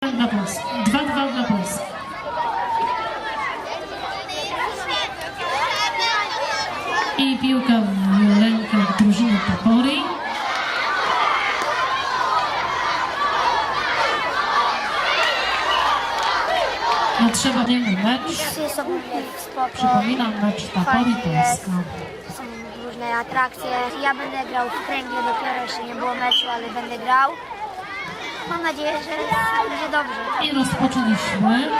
dla Polski. 2-2 dla Polski. I piłka w rękach drużyny Topory. No trzeba nie mecz. Przypominam mecz jest. Polska. Są różne atrakcje. Ja będę grał w kręgle, dopiero jeszcze nie było meczu, ale będę grał. Mam nadzieję, że będzie dobrze. I rozpoczęliśmy.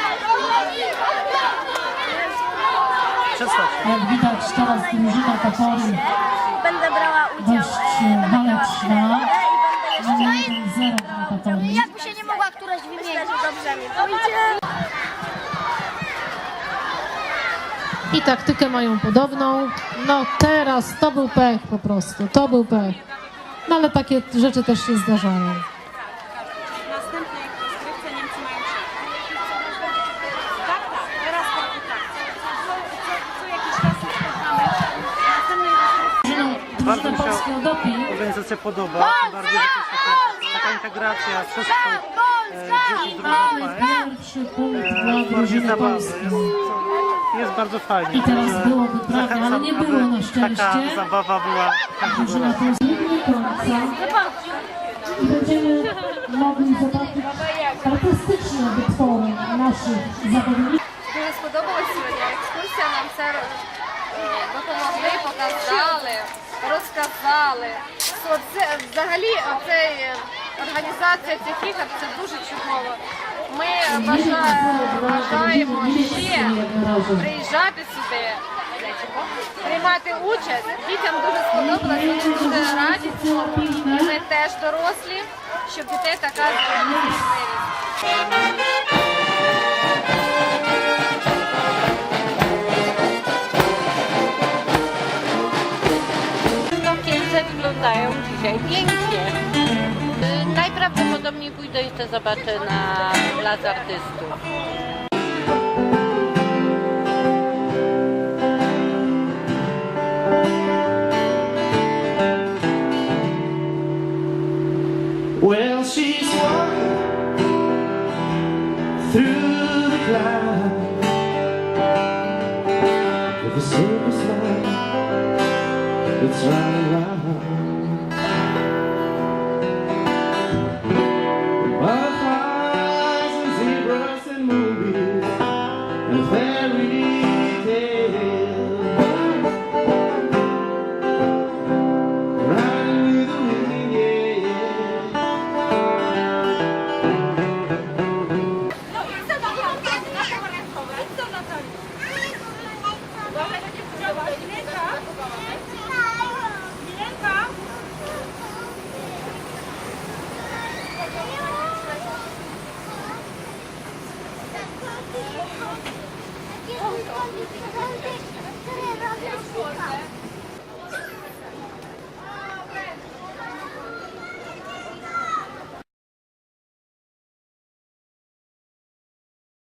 Jak widać teraz drużyna Topory Będę brała udział. dość e, waleczna. kręgle i Mamy będę jeszcze... 1-0 dla Topory. Jakby się nie mogła któraś wymienić. Dobrze mi pójdzie. I taktykę mają podobną. No teraz to był pech po prostu, to był pech. No ale takie rzeczy też się zdarzają. Bardzo drużyna mi się polskiego doping organizacja podoba, tym bardziej, że to jest taka, taka integracja wszystkich e, dzieci z różnych państw. pierwszy punkt E, dla bardziej drużyny zabawy. polskiej. Jest, jest bardzo fajnie. I teraz Także byłoby prawie, ale zachęcam, nie aby było na szczęście. Taka zabawa była każdego Drużyna razu. polska nie końca. I będziemy mogli zobaczyć artystyczne wytwory naszych zawodników. Дуже сподобалась сьогодні екскурсія. Нам все е, допомогли, показали, Розказали. Це взагалі оцей, е, організація цих ігор це дуже чудово. Ми бажаємо, бажаємо ще приїжджати сюди, приймати участь. Дітям дуже сподобалось, вони дуже раді. І ми теж дорослі, щоб дітей така dzisiaj pięknie. Y, Najprawdopodobniej pójdę jeszcze zobaczę na plac artystów. Well, she's walking through the clouds with a that's running round. 我们上去吃东西这边的是